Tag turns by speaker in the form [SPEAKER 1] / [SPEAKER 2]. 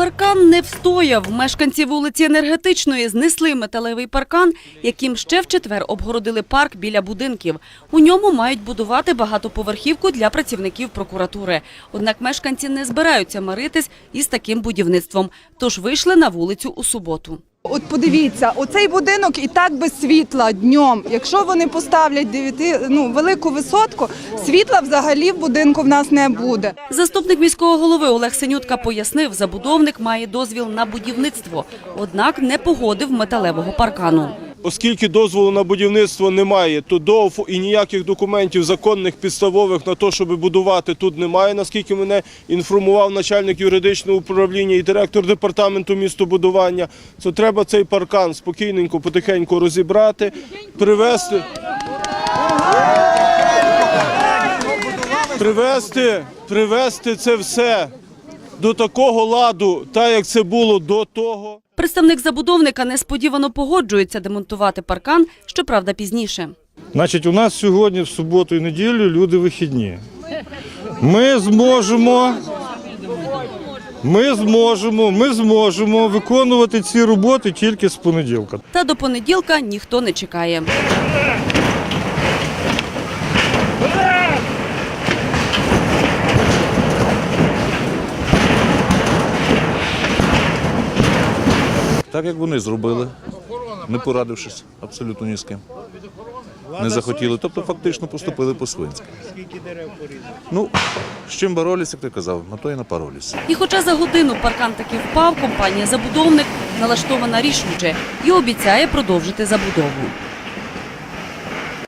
[SPEAKER 1] Паркан не встояв. Мешканці вулиці Енергетичної знесли металевий паркан, яким ще в четвер обгородили парк біля будинків. У ньому мають будувати багатоповерхівку для працівників прокуратури. Однак мешканці не збираються миритись із таким будівництвом, тож вийшли на вулицю у суботу.
[SPEAKER 2] От подивіться, оцей будинок і так без світла днем. Якщо вони поставлять 9, ну, велику висотку, світла взагалі в будинку в нас не буде.
[SPEAKER 1] Заступник міського голови Олег Синютка пояснив, забудовник має дозвіл на будівництво, однак не погодив металевого паркану.
[SPEAKER 3] Оскільки дозволу на будівництво немає, то ДОВ і ніяких документів законних підставових на те, щоб будувати тут немає. Наскільки мене інформував начальник юридичного управління і директор департаменту містобудування, то треба цей паркан спокійненько, потихеньку розібрати, привезти. Привезти, привезти це все до такого ладу, так як це було до того.
[SPEAKER 1] Представник забудовника несподівано погоджується демонтувати паркан, щоправда, пізніше.
[SPEAKER 4] Значить, у нас сьогодні, в суботу і неділю, люди вихідні. Ми зможемо. Ми зможемо, ми зможемо виконувати ці роботи тільки з понеділка.
[SPEAKER 1] Та до понеділка ніхто не чекає.
[SPEAKER 5] Так як вони зробили, не порадившись абсолютно ні з ким. Не захотіли, тобто фактично поступили по-свинськи. Скільки дерев? Ну, з чим боролися, як ти казав, на то і напоролися.
[SPEAKER 1] І хоча за годину паркан таки впав, компанія «Забудовник» налаштована рішуче і обіцяє продовжити забудову.